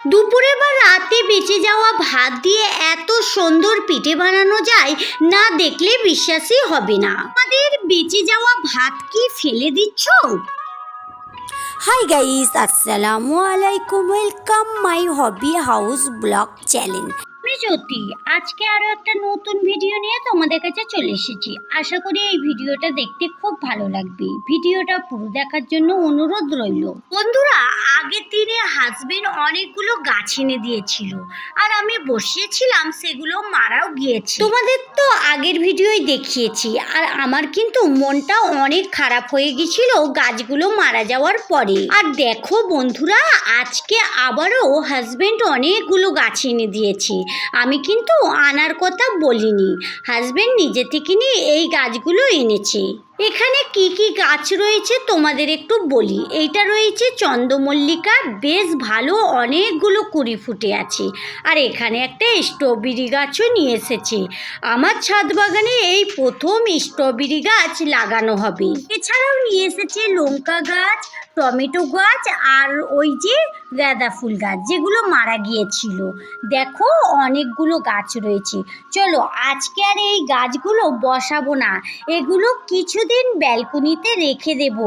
দুপুরে বা রাতে বেঁচে যাওয়া ভাত দিয়ে এত সুন্দর পিঠে বানানো যায়, না দেখলে বিশ্বাসই হবে না। আমাদের বেঁচে যাওয়া ভাত কি ফেলে দিচ্ছ? হাই গাইস আসসালামু আলাইকুম welcome my hobby house vlog channel Jyoti, আজকে আরও একটা নতুন ভিডিও নিয়ে তোমাদের কাছে চলে এসেছি। আশা করি এই ভিডিওটা দেখতে খুব ভালো লাগবে। ভিডিওটা পুরো দেখার জন্য অনুরোধ রইল। বন্ধুরা আগের দিনে হাজবেন্ড অনেকগুলো গাছ এনে দিয়েছিল। আর আমি বসিয়েছিলাম সেগুলো গিয়েছে তোমাদের তো আগের ভিডিওই দেখিয়েছি, আর আমার কিন্তু মনটা অনেক খারাপ হয়ে গেছিল গাছগুলো মারা যাওয়ার পরে। আর দেখো বন্ধুরা, আজকে আবারও হাজব্যান্ড অনেকগুলো গাছ এনে দিয়েছে। আমি কিন্তু আনার কথা বলিনি হাজব্যান্ড নিজে থেকে নিয়ে এই গাছগুলো এনেছে। এখানে কি কি গাছ রয়েছে তোমাদের একটু বলি। এইটা রয়েছে চন্দ্রমল্লিকা, বেশ ভালো অনেকগুলো কুড়ি ফুটে আছে। আর এখানে একটা স্ট্রবেরি গাছও নিয়ে এসেছে। আমার ছাদ বাগানে এই প্রথম স্ট্রবেরি গাছ লাগানো হবে। এছাড়াও নিয়ে এসেছে লঙ্কা গাছ টমেটো গাছ আর ওই যে গাঁদা ফুল গাছ যেগুলো মারা গিয়েছিল। দেখো অনেকগুলো গাছ রয়েছে। চলো আজকে আর এই গাছগুলো বসাবো না। এগুলো কিছুদিন ব্যালকনিতে রেখে দেব।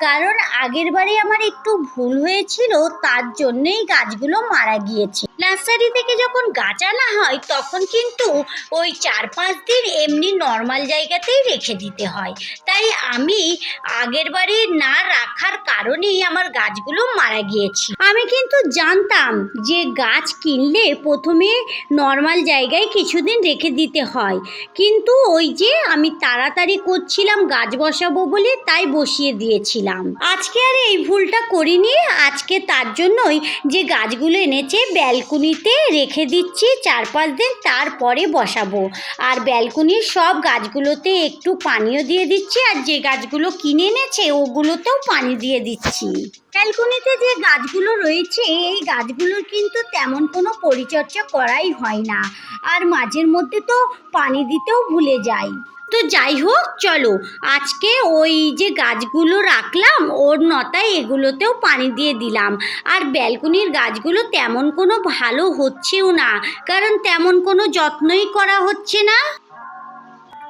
কারণ আগের বারে আমার একটু ভুল হয়েছিল, তার জন্যই গাছগুলো মারা গিয়েছে। নার্সারি থেকে যখন গাছ আনা হয়, তখন কিন্তু ওই চার পাঁচ দিন এমনি নর্মাল জায়গাতেই রেখে দিতে হয়। তাই আমি আগের বারে না রাখার কারণেই আমার গাছগুলো মারা গিয়েছে। আমি কিন্তু জানতাম যে গাছ কিনলে প্রথমে নর্মাল জায়গায় কিছুদিন রেখে দিতে হয়। কিন্তু ওই যে আমি তাড়াতাড়ি করছিলাম গাছ বসাবো বলে তাই বসিয়ে দিয়েছিলাম। আজকে আর এই ভুলটা করিনি, আজকে তার জন্যই যে গাছগুলো এনেছে ব্যালকনিতে রেখে দিচ্ছি, চার পাঁচ দিন তারপরে বসাবো। আর ব্যালকনির সব গাছগুলোতে একটু পানিও দিয়ে দিচ্ছি, আর যে গাছগুলো কিনে এনেছে ওগুলোতেও পানি দিয়ে দিচ্ছি। ব্যালকনিতে যে গাছগুলো রয়েছে, এই গাছগুলোর কিন্তু তেমন কোনো পরিচর্যা করাই হয় না। আর মাঝের মধ্যে তো পানি দিতেও ভুলে যাই। তো যাই হোক, চলো, আজকে ওই যে গাছগুলো রাখলাম, ওর নতায় এগুলোতেও পানি দিয়ে দিলাম। আর ব্যালকনির গাছগুলো তেমন কোনো ভালো হচ্ছেও না, কারণ তেমন কোনো যত্নই করা হচ্ছে না।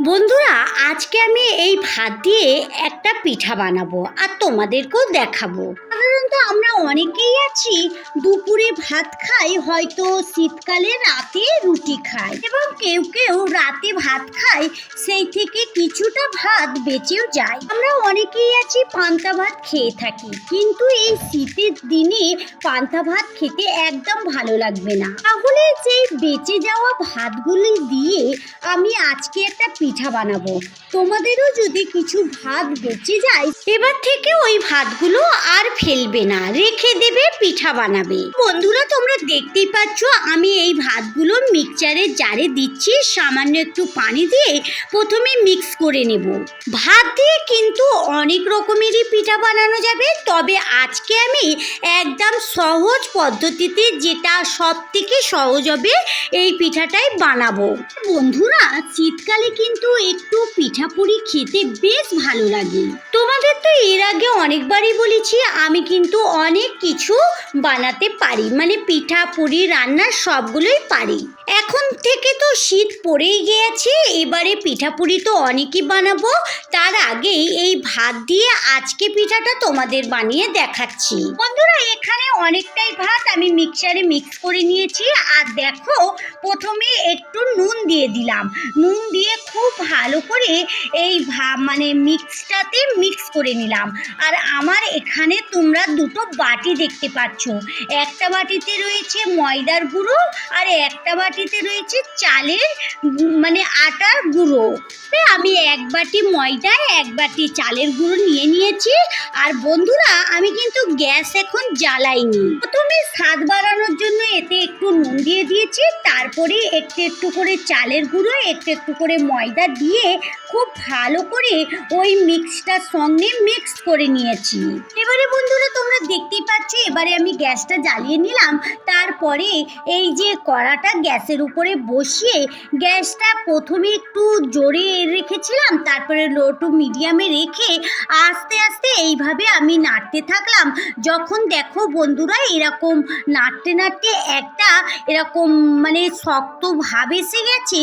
বন্ধুরা আজকে আমি এই ভাত দিয়ে একটা পিঠা বানাবো আর তোমাদেরকেও দেখাবো। সাধারণত আমরা অনেকেই আছি, দুপুরে ভাত খাই, হয়তো শীতকালে রাতে রুটি খাই। এবং কেউ কেউ রাতে ভাত খায়, সেই থেকে কিছুটা ভাত বেঁচেও যায়। আমরা অনেকেই আছি পান্তা ভাত খেয়ে থাকি, কিন্তু এই শীতের দিনে পান্তা ভাত খেতে একদম ভালো লাগবে না। তাহলে যে বেঁচে যাওয়া ভাতগুলি দিয়ে আমি আজকে একটা পিঠা বানাবো। তোমাদেরও যদি কিছু ভাত বেঁচে যায়, এবার থেকে ওই ভাতগুলো আর ফেলবে না, রেখে দেবে, পিঠা বানাবে। বন্ধুরা, তোমরা দেখতেই পাচ্ছ, আমি এই ভাতগুলো মিক্সচারের জারে দিচ্ছি, সামান্য একটু পানি দিয়ে প্রথমে মিক্স করে নেব। ভাত দিয়ে কিন্তু অনেক রকমেরই পিঠা বানানো যাবে, তবে আজকে আমি একদম সহজ পদ্ধতিতে যেটা সব থেকে সহজ হবে, এই পিঠাটাই বানাবো। বন্ধুরা, শীতকালে কিন্তু একটু পিঠাপুরি খেতে বেশ ভালো লাগে। তোমাদের এর আগে অনেকবারই বলেছি, আমি কিন্তু অনেক কিছু বানাতে পারি। মানে পিঠা, পুরি, রান্না সবগুলোই পারি। এখন থেকে তো শীত পড়েই গিয়েছে, এবারে পিঠাপুরি তো অনেকই বানাবো। তার আগেই এই ভাত দিয়ে আজকে পিঠাটা তোমাদের বানিয়ে দেখাচ্ছি। বন্ধুরা, এখানে অনেকটাই ভাত আমি মিক্সারে মিক্স করে নিয়েছি। আর দেখো, প্রথমে একটু নুন দিয়ে দিলাম। নুন দিয়ে খুব ভালো করে এই ভা মানে মিক্সটাতে মিক্স করে নিলাম। আর আমার এখানে তোমরা দুটো বাটি দেখতে পাচ্ছ। একটা বাটিতে রয়েছে ময়দার গুঁড়ো আর একটা বাটিতে রয়েছে চালের মানে আটার গুঁড়ো। আমি এক বাটি ময়দায় এক বাটি চালের গুঁড়ো নিয়ে নিয়েছি। আর বন্ধুরা, আমি কিন্তু গ্যাস এখন জ্বালাইনি। প্রথমে স্বাদ বাড়ানোর জন্য এতে একটু নুন দিয়ে দিয়েছি, তারপরে একটু একটু করে চালের গুঁড়ো, একটু একটু করে ময়দা দিয়ে খুব ভালো করে ওই মিক্সটার সঙ্গে মিক্স করে নিয়েছি। এবারে বন্ধুরা তোমরা দেখতেই পাচ্ছ, এবারে আমি গ্যাসটা জ্বালিয়ে নিলাম, তারপরে এই যে কড়াটা গ্যাসের উপরে বসিয়ে গ্যাসটা প্রথমে একটু জোরে রেখেছিলাম, তারপরে লো টু মিডিয়ামে রেখে আস্তে আস্তে এইভাবে আমি নাড়তে থাকলাম। যখন দেখো বন্ধুরা এরকম নাড়তে নাড়তে একটা এরকম মানে শক্ত ভাব এসে গেছে,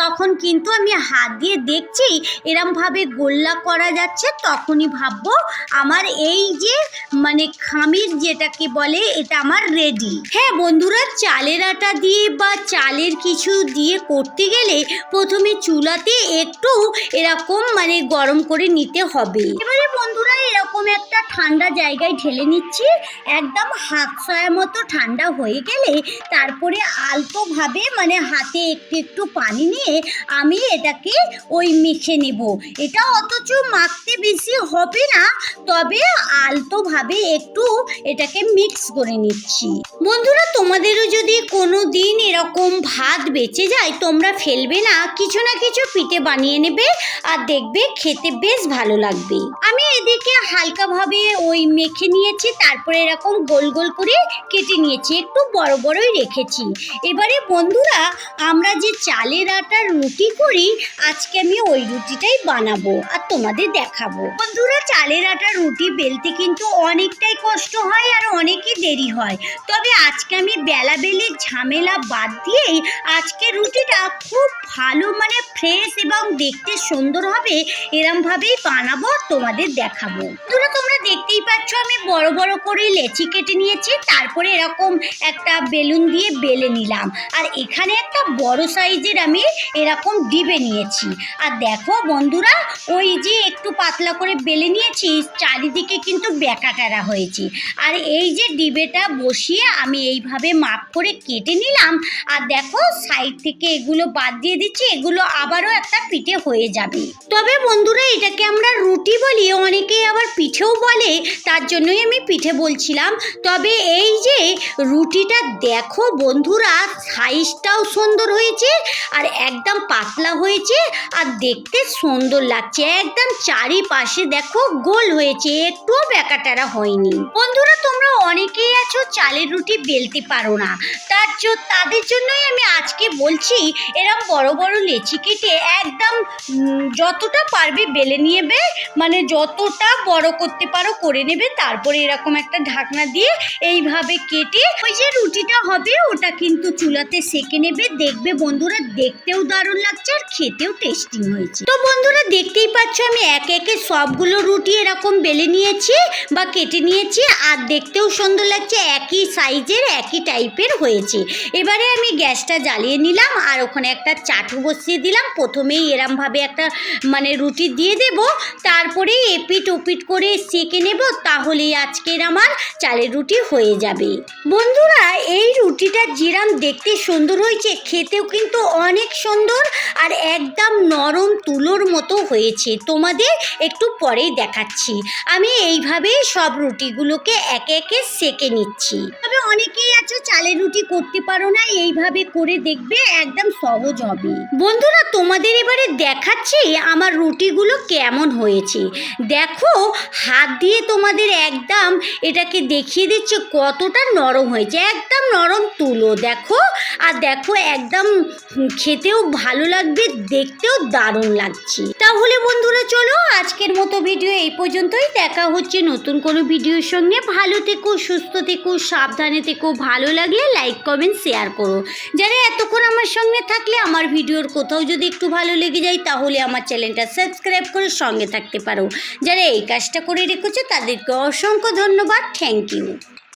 তখন কিন্তু আমি হাত দিয়ে দেখছি এরমভাবে গোল্লা করা যাচ্ছে, তখনই ভাববো আমার এই যে মানে খামির যেটাকে বলে এটা আমার রেডি। হ্যাঁ বন্ধুরা, চালের আটা দিয়ে বা চালের কিছু দিয়ে করতে গেলে প্রথমে চুলাতে একটু এরকম মানে গরম করে নিতে হবে। এবারে বন্ধুরা, এরকম একটা ঠান্ডা জায়গায় ঢেলে নিচ্ছি, একদম হাত ছয়ের মতো ঠান্ডা হয়ে গেলে তারপরে আলতোভাবে মানে হাতে একটু একটু পানি নিয়ে আমি এটাকে ওই মেখে নেব। এটা অথচ মাখতে বেশি হবে না, তবে আলতোভাবে একটু এটাকে মিক্স করে নিচ্ছি। বন্ধুরা, তোমাদেরও যদি কোনো দিন এরকম ভাত বেঁচে যায়, তোমরা ফেলবে না, কিছু না কিছু পিঠে বানিয়ে নেবে আর দেখবে খেতে বেশ ভালো লাগবে। আমি এদিকে হালকাভাবে ওই মেখে নিয়েছি, তারপরে এরকম গোল গোল করে কেটে নিয়েছি, একটু বড় বড়ই রেখেছি। এবারে বন্ধুরা, আমরা যে চালের আটার রুটি করি, আজকে আমি ওই রুটিটাই বানাবো আর তোমাদের দেখাবো। বন্ধুরা, চালের আটার রুটি বেলতে কিন্তু অনেকটাই কষ্ট হয় আর অনেকই দেরি হয়। তবে আজকে আমি বেলা বেলির ঝামেলা বাদ দিয়েই আজকে রুটিটা খুব ভালো মানে ফ্রেশ এবং দেখতে সুন্দর হবে, এরমভাবেই বানাবো তোমাদের দেখাবো। বন্ধুরা, তোমরা দেখতেই পাচ্ছ আমি বড় বড় করে লেচি কেটে নিয়েছি, তারপরে এরকম একটা বেলুন দিয়ে বেলে নিলাম। আর এখানে একটা বড় সাইজের আমি এরকম ডিবে নিয়েছি। আর দেখো বন্ধুরা, ওই যে একটু পাতলা করে বেলে নিয়েছি, চারিদিকে কিন্তু বেকাটারা হয়েছে। আর এই যে ডিবেটা বসিয়ে আমি এইভাবে মাপ করে কেটে নিলাম। আর দেখো, সাইড থেকে এগুলো বাদ দিয়ে দিচ্ছি, এগুলো আবারও একটা পিঠে হয়ে যাবে। তবে বন্ধুরা, এটাকে আমরা রুটি বলি, অনেকেই আবার পিঠেও বলে, তার জন্যই আমি পিঠে বলছিলাম। তবে এই যে রুটিটা দেখো বন্ধুরা সাইজটাও সুন্দর হয়েছে আর একদম পাতলা হয়েছে আর দেখতে সুন্দর লাগছে। একদম চারিপাশে দেখো গোল হয়েছে, একটুও বেকাটারা হয়নি। বন্ধুরা, তোমরা অনেকেই আছো চালের রুটি বেলতে পারো না। তার তাদের জন্যই আমি আজকে বলছি, এরম বড় বড় লেচি কেটে একদম যতটা পারবে বেলে নিয়েবে মানে যতটা বড় করতে পারো করে নেবে, তারপরে এরকম একটা ঢাকনা দিয়ে এইভাবে কেটে ওই যে রুটিটা হবে, ওটা কিন্তু চুলাতে সেকে নেবে। দেখবে বন্ধুরা, দেখতেও দারুণ লাগছে আর খেতেও টেস্টিং হয়েছে। তো বন্ধুরা, দেখতেই পাচ্ছ আমি একে একে সবগুলো রুটি এরকম বেলে নিয়েছি বা কেটে নিয়েছি আর দেখতেও সুন্দর লাগছে, একই সাইজের একই টাইপের হয়েছে। এবারে আমি গ্যাসটা জ্বালিয়ে নিলাম আর ওখানে একটা চাটু বসিয়ে দিলাম। প্রথমেই এরমভাবে একটা মানে রুটি দিয়ে দেব তারপরে এপিট ওপিট করে সেকে নেব, তাহলেই আজকের আমার চালের রুটি হয়ে যাবে। বন্ধুরা, এই রুটিটা যেরাম দেখতে সুন্দর হয়েছে, খেতেও কিন্তু অনেক সুন্দর আর একদম নরম তুলোর মতো হয়েছে। তোমাদের একটু পরেই দেখাচ্ছি। আমি এইভাবেই সব রুটিগুলোকে একে একে সেকে নিচ্ছি। তবে অনেকেই আছো, চালের রুটি করতে পারো না, এইভাবে করে দেখবে একদম সহজ হবে। বন্ধুরা, তোমাদের এবারে দেখাচ্ছি আমার রুটিগুলো কেমন হয়েছে। দেখো, হাত দিয়ে তোমাদের একদম এটাকে দেখিয়ে দিচ্ছে কতটা নরম হয়েছে একদম নরম তুলো, দেখো? আর দেখো, একদম খেতেও ভালো লাগবে, দেখতেও দারুণ লাগছে। তাহলে বন্ধুরা, চলো আজকের মতো ভিডিও এই পর্যন্তই। দেখা হচ্ছে নতুন কোনো ভিডিওর সঙ্গে। ভালো থেকো, সুস্থ থেকো, সাবধানে থেকো, ভালো লাগলে লাইক, কমেন্ট, শেয়ার করো। যারা এতক্ষণ আমার সঙ্গে থাকলে, আমার ভিডিওর কোথাও যদি একটু ভালো লেগে যায়, তাহলে আমার চ্যানেলটা সাবস্ক্রাইব করে সঙ্গে থাকতে পারো। যারা এই কাজটা করে রেখেছো, তাদেরকে অসংখ্য ধন্যবাদ। Thank you